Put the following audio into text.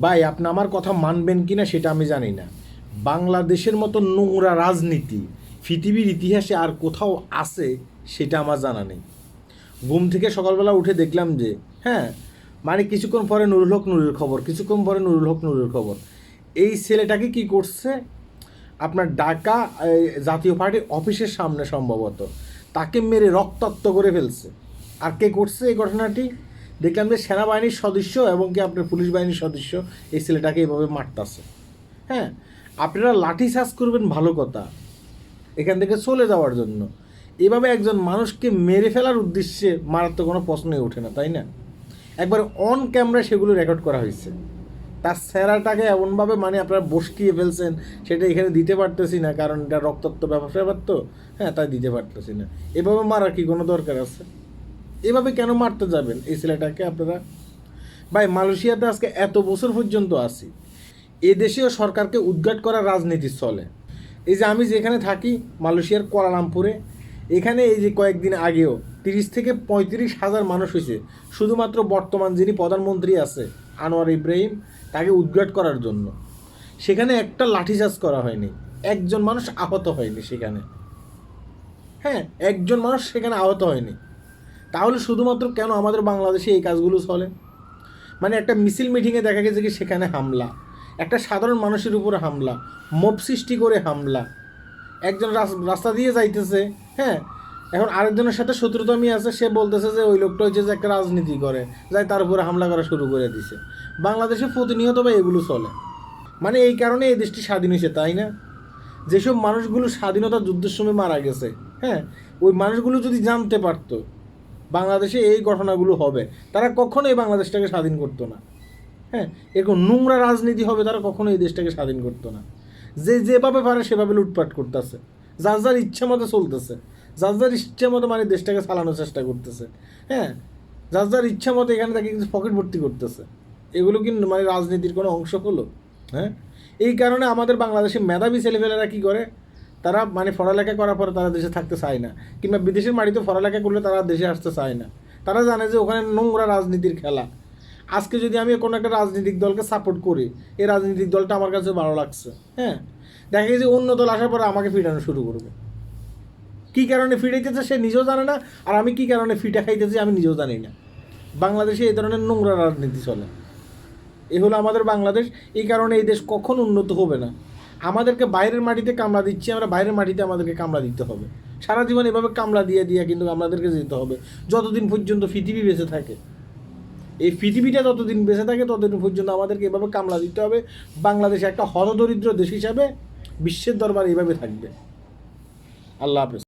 ভাই আপনি আমার কথা মানবেন কি না সেটা আমি জানি না। বাংলাদেশের মতো নোংরা রাজনীতি পৃথিবীর ইতিহাসে আর কোথাও আছে সেটা আমার জানা নেই। ঘুম থেকে সকালবেলা উঠে দেখলাম যে হ্যাঁ মানে কিছুক্ষণ পরে নুরুল হক নুরের খবর কিছুক্ষণ পরে নুরুল হক নুরের খবর। এই ছেলেটাকে কি করছে? আপনার এই, জাতীয় পার্টির অফিসের সামনে সম্ভবত। তাকে মেরে রক্তাক্ত করে ফেলছে। আর কে করছে এই ঘটনাটি? দেখলাম যে সেনাবাহিনীর সদস্য এবং কি আপনার পুলিশ বাহিনীর সদস্য এই ছেলেটাকে এভাবে মারতাছে। হ্যাঁ আপনারা লাঠি চার্জ করবেন ভালো কথা, এখান থেকে চলে যাওয়ার জন্য। এভাবে একজন মানুষকে মেরে ফেলার উদ্দেশ্যে মারার তো কোনো প্রশ্নই ওঠে না, তাই না? একবার অন ক্যামেরা সেগুলো রেকর্ড করা হয়েছে। তার স্যারাটাকে এমনভাবে মানে আপনারা বসকিয়ে ফেলছেন, সেটা এখানে দিতে পারতেছি না, কারণ এটা রক্তাক্ত ব্যবসা ব্যাপার তো? হ্যাঁ তাই দিতে পারতেছি না। এভাবে মারার কি কোনো দরকার আছে? এভাবে কেন মারতে যাবেন এই ছেলেটাকে আপনারা? ভাই, মালয়েশিয়াতে আজকে এত বছর পর্যন্ত আছি। এ দেশেও সরকারকে উদ্ঘাট করার রাজনীতি চলে। এই যে আমি যেখানে থাকি, মালয়েশিয়ার কোয়ালালামপুরে, এখানে এই যে কয়েকদিন আগেও তিরিশ থেকে পঁয়ত্রিশ হাজার মানুষ হয়েছে, শুধুমাত্র বর্তমান যিনি প্রধানমন্ত্রী আছে, আনোয়ার ইব্রাহিম, তাকে উদ্ঘাট করার জন্য। সেখানে একটা লাঠিচার্জ করা হয়নি। একজন মানুষ আহত হয়নি সেখানে। হ্যাঁ একজন মানুষ সেখানে আহত হয়নি। তাহলে শুধুমাত্র কেন আমাদের বাংলাদেশে এই কাজগুলো চলে? মানে একটা মিছিল মিটিংয়ে দেখা গেছে কি সেখানে হামলা। একটা সাধারণ মানুষের উপরে হামলা, মব সৃষ্টি করে হামলা। একজন রাস- রাস্তা দিয়ে যাইতেছে হ্যাঁ? এখন আরেকজনের সাথে শত্রুতামি আছে, সে বলতেছে যে ওই লোকটা হচ্ছে যে একটা রাজনীতি করে, যাই তার উপরে হামলা করা শুরু করে দিছে। বাংলাদেশে প্রতিনিয়ত বা এগুলো চলে। মানে এই কারণে এই দেশটি স্বাধীন হয়েছে, তাই না? যেসব মানুষগুলো স্বাধীনতা যুদ্ধের সময় মারা গেছে হ্যাঁ? ওই মানুষগুলো যদি জানতে পারতো বাংলাদেশে এই ঘটনাগুলো হবে। তারা কখনো এই বাংলাদেশটাকে স্বাধীন করতো না। হ্যাঁ এরকম নোংরা রাজনীতি হবে, তারা কখনো এই দেশটাকে স্বাধীন করতো না। যে যেভাবে পারে, সেভাবে লুটপাট করতেছে। যার যার ইচ্ছা মতো চলতেছে। যার যার ইচ্ছা মতো মানে দেশটাকে চালানোর চেষ্টা করতেছে। হ্যাঁ যার যার ইচ্ছা মতো এখানে তাকে কিন্তু পকেট ভর্তি করতেছে। এগুলো কি মানে রাজনীতির কোনো অংশ হলো। হ্যাঁ এই কারণে আমাদের বাংলাদেশে মেধাবী ছেলেপেলেরা কী করে? তারা মানে পড়ালেখা করার পরে তারা দেশে থাকতে চায় না। কিংবা বিদেশের মাটিতে পড়ালেখা করলে তারা দেশে আসতে চায় না। তারা জানে যে ওখানে নোংরা রাজনীতির খেলা। আজকে যদি আমি কোনো একটা রাজনৈতিক দলকে সাপোর্ট করি, এই রাজনৈতিক দলটা আমার কাছে ভালো লাগছে হ্যাঁ? দেখা গেছে অন্য দল আসার পরে আমাকে ফিটানো শুরু করবে। কী কারণে ফিটাইতেছে সে নিজেও জানে না, আর আমি কী কারণে ফিটা খাইতেছি আমি নিজেও জানি না। বাংলাদেশে এই ধরনের নোংরা রাজনীতি চলে। এ হলো আমাদের বাংলাদেশ, এই কারণে এই দেশ কখন উন্নত হবে না। আমাদেরকে বাইরের মাটিতে কামড়া দিচ্ছি, আমরা বাইরের মাটিতে আমাদেরকে কামড়া দিতে হবে। সারা জীবন এভাবে কামড়া দিয়ে দিয়ে কিন্তু আমাদেরকে যেতে হবে। যতদিন পর্যন্ত পৃথিবী বেঁচে থাকে, এই পৃথিবীটা যতদিন বেঁচে থাকে, ততদিন পর্যন্ত আমাদেরকে এভাবে কামড়া দিতে হবে। বাংলাদেশ একটা হতদরিদ্র দেশ হিসাবে বিশ্বের দরবার এইভাবে থাকবে। আল্লাহ হাফেজ।